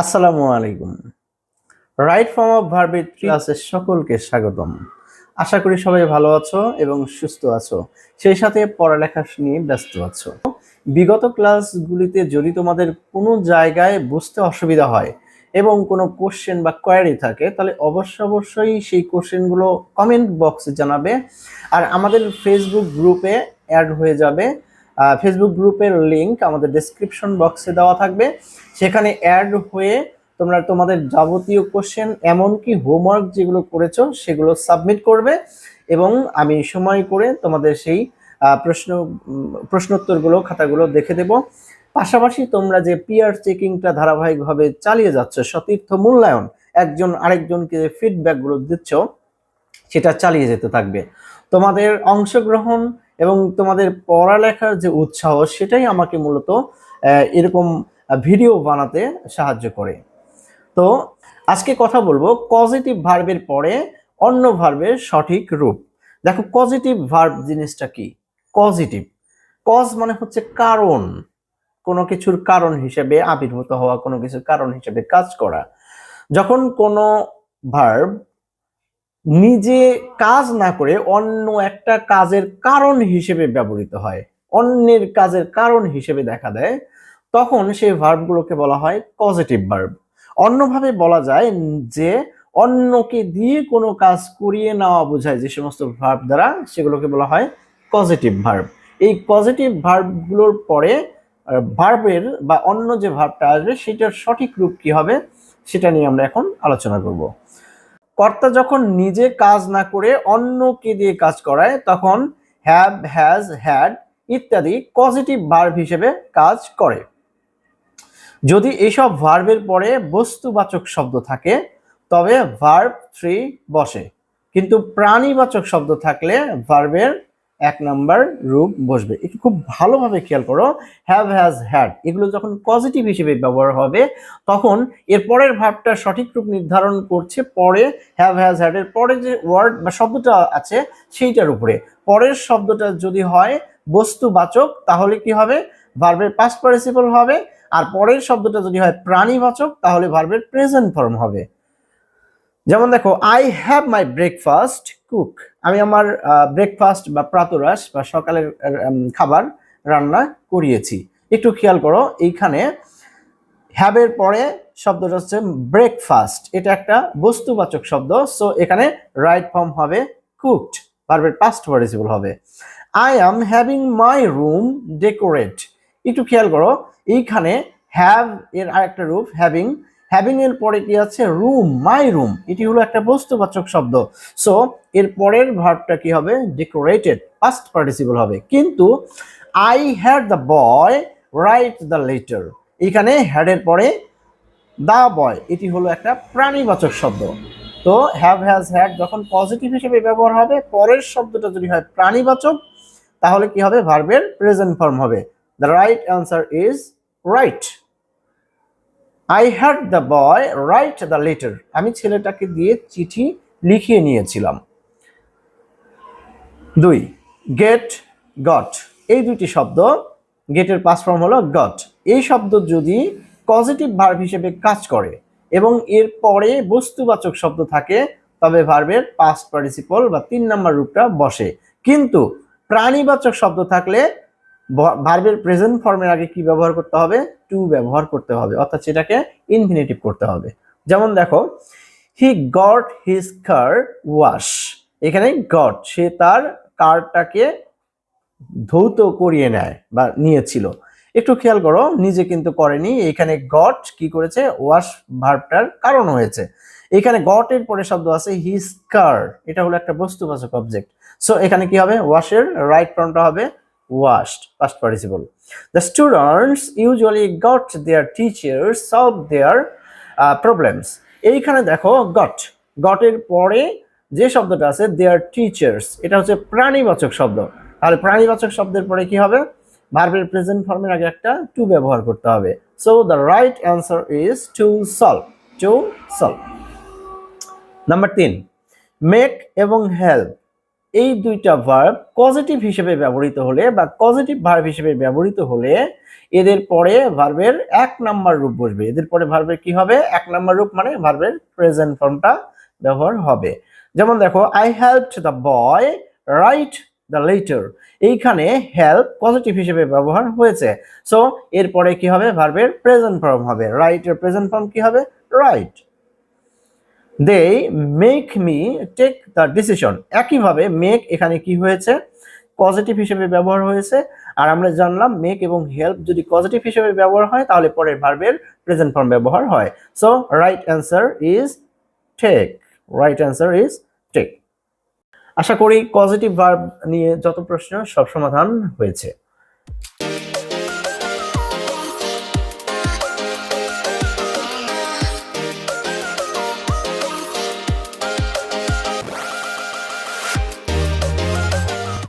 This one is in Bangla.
আসসালামু আলাইকুম। রাইট ফর্ম অফ ভার্বের ক্লাসের সকলকে স্বাগতম। আশা করি সবাই ভালো আছো এবং সুস্থ আছো। সেই সাথে পড়ালেখা নিয়ে ব্যস্ত আছো। বিগত ক্লাসগুলিতে যদি তোমাদের কোনো জায়গায় বুঝতে অসুবিধা হয় এবং কোনো কোশ্চেন বা কোয়ারি থাকে, তাহলে অবশ্য অবশ্যই সেই কোশ্চেনগুলো কমেন্ট বক্সে জানাবে। আর আমাদের ফেসবুক গ্রুপে অ্যাড হয়ে যাবে। ফেসবুক গ্রুপের লিংক আমাদের ডেসক্রিপশন বক্সে দেওয়া থাকবে। সেখানে অ্যাড হয়ে তোমরা তোমাদের যাবতীয় কোশ্চেন এমনকি হোমওয়ার্ক যেগুলো করেছ, সেগুলো সাবমিট করবে এবং আমি সময় করে তোমাদের সেই প্রশ্ন প্রশ্নোত্তরগুলো, খাতাগুলো দেখে দেব। পাশাপাশি তোমরা যে পিয়ার চেকিংটা ধারাবাহিকভাবে চালিয়ে যাচ্ছ, সতীর্থ মূল্যায়ন, একজন আরেকজনকে ফিডব্যাকগুলো দিচ্ছ, সেটা চালিয়ে যেতে থাকবে। তোমাদের অংশগ্রহণ এবং তোমাদের পড়ালেখার যে উৎসাহ, সেটাই আমাকে মূলত এরকম ভিডিও বানাতে সাহায্য করে। তো আজকে কথা বলব পজিটিভ ভার্বের পরে অন্য ভার্বের সঠিক রূপ। দেখো পজিটিভ ভার্ব জিনিসটা কি? পজিটিভ কজ মানে হচ্ছে কারণ। কোনো কিছুর কারণ হিসেবে আবির্ভূত হওয়া, কোনো কিছুর কারণ হিসেবে কাজ করা। যখন কোনো ভার্ব নিজে কাজ না করে অন্য একটা কাজের কারণ হিসেবে ব্যবহৃত হয়, অন্যের কাজের কারণ হিসেবে দেখা দেয়, তখন সেই ভার্বগুলোকে বলা হয় পজিটিভ ভার্ব অন্যভাবে বলা যায় যে অন্যকে দিয়ে কোনো কাজ করিয়ে নেওয়া বোঝায় যে সমস্ত ভার্ব দ্বারা সেগুলোকে বলা হয় পজিটিভ ভার্ব এই পজিটিভ ভার্বগুলোর পরে ভার্বের বা অন্য যে ভার্বটা আসবে সেটার সঠিক রূপ কি হবে সেটা নিয়ে আমরা এখন আলোচনা করব। কর্তা যখন নিজে কাজ না করে অন্যকে দিয়ে কাজ করায়, তখন হ্যাভ হ্যাজ হ্যাড ইত্যাদি পজিটিভ ভার্ব হিসেবে কাজ করে। যদি এইসব ভার্বের পরে বস্তুবাচক শব্দ থাকে, তবে ভার্ব থ্রি বসে। কিন্তু প্রাণীবাচক শব্দ থাকলে ভার্বের এক নাম্বার রূপ বসবে। একটু খুব ভালোভাবে খেয়াল করো হ্যাভ হ্যাজ হ্যাড এগুলো যখন পজিটিভ হিসেবে ব্যবহার হবে, তখন এর পরের ভাবটা সঠিক রূপ নির্ধারণ করছে পরে হ্যাভ হ্যাজ হ্যাড এর পরে যে ওয়ার্ড বা শব্দটা আছে সেইটার উপরে। পরের শব্দটা যদি হয় বস্তুবাচক, তাহলে কি হবে? ভার্বের পাস্ট পার্টিসিপল হবে, আর পরের শব্দটা যদি হয় প্রাণীবাচক, তাহলে ভার্বের প্রেজেন্ট ফর্ম হবে। যেমন দেখো I have my breakfast cook আমি আমার ব্রেকফাস্ট বা প্রাতরাশ বা সকালের খাবার রান্না করিয়েছি। একটু খেয়াল করো, এইখানে হ্যাবের পরে শব্দটা হচ্ছে ব্রেকফাস্ট এটা একটা বস্তুবাচক শব্দ সো এখানে রাইট ফর্ম হবে কুকড ভার্বের পাস্ট পার্টিসিপল হবে। I am having my room decorate একটু খেয়াল করো, এইখানে হ্যাভ এর আরেকটা রূপ হ্যাভিং হ্যাভিং এর পরে কি আছে? রুম মাই রুম এটি হলো একটা বস্তুবাচক শব্দ। সো এর পরের ভার্বটা কি হবে? ডেকোরেটেড পাস্ট পার্টিসিপল হবে। কিন্তু I had the boy write the letter এখানে হ্যাডের পরে দা বয় এটি হলো একটা প্রাণীবাচক শব্দ। তো হ্যাভ হ্যাজ হ্যাড যখন পজিটিভ হিসেবে ব্যবহার হবে, পরের শব্দটা যদি হয় প্রাণীবাচক, তাহলে কি হবে? ভার্বের প্রেজেন্ট ফর্ম হবে। The right answer is right I had the boy write the letter আমি ছেলেটাকে দিয়ে চিঠি লিখিয়ে নিয়েছিলাম। দুই গেট গট এই দুইটি শব্দ গেটের পাস ফর্ম হলো গট এই শব্দ যদি পজিটিভ ভার্ব হিসেবে কাজ করে এবং এর পরে বস্তুবাচক শব্দ থাকে, তবে ভার্বের পাস্ট পার্টিসিপল বা তিন নম্বর রূপটা বসে। কিন্তু প্রাণীবাচক শব্দ থাকলে ভার্বের প্রেজেন্ট ফর্মের আগে কি ব্যবহার করতে হবে? টু ব্যবহার করতে হবে। অর্থাৎ সেটাকে ইনফিনিটিভ করতে হবে। যেমন দেখো he got his car wash এখানে গট সে তার কারটাকে ধৌত করিয়ে নেয় বা নিয়েছিল। একটু খেয়াল করো, নিজে কিন্তু করেনি। এখানে গট কি করেছে? ওয়াশ ভার্বটার কারণ হয়েছে। এখানে গট এর পরে শব্দ আছে হিজ কার এটা হলো একটা বস্তুবাচক অবজেক্ট সো এখানে কি হবে? ওয়াশের রাইট ফর্মটা হবে। Washed past participle. The students usually got their teachers solve their uh, problems. এইখানে দেখো গট গটের পরে যে শব্দটা আছে দেয়ার টিচার্স এটা হচ্ছে প্রাণীবাচক শব্দ। তাহলে প্রাণীবাচক শব্দের পরে কি হবে? ভার্বের প্রেজেন্ট ফর্মের আগে একটা টু ব্যবহার করতে হবে। So the right answer is to solve to solve number তিন মেক এবং হেল্প এই দুইটা ভার্ব পজিটিভ হিসেবে ব্যবহৃত হলে বা পজিটিভ ভার্ব হিসেবে ব্যবহৃত হলে এদের পরে ভার্বের এক নাম্বার রূপ বসবে। এদের পরে ভার্বের কি হবে? এক নাম্বার রূপ মানে ভার্বের প্রেজেন্ট ফর্মটা ব্যবহার হবে। যেমন দেখো I help the boy write the letter এইখানে হেল্প পজিটিভ হিসেবে ব্যবহার হয়েছে। সো এরপরে কি হবে? ভার্বের প্রেজেন্ট ফর্ম হবে। রাইটের প্রেজেন্ট ফর্ম কি হবে? Right they make me take the decision একইভাবে মেক এখানে কি হয়েছে? পজিটিভ হিসেবে ব্যবহার হয়েছে। আর আমরা জানলাম মেক এবং হেল্প যদি পজিটিভ হিসেবে ব্যবহার হয়, তাহলে পরের ভার্বের প্রেজেন্ট ফর্ম ব্যবহার হয়। So right answer is take right answer is take আশা করি পজিটিভ ভার্ব নিয়ে যত প্রশ্ন সব সমাধান হয়েছে।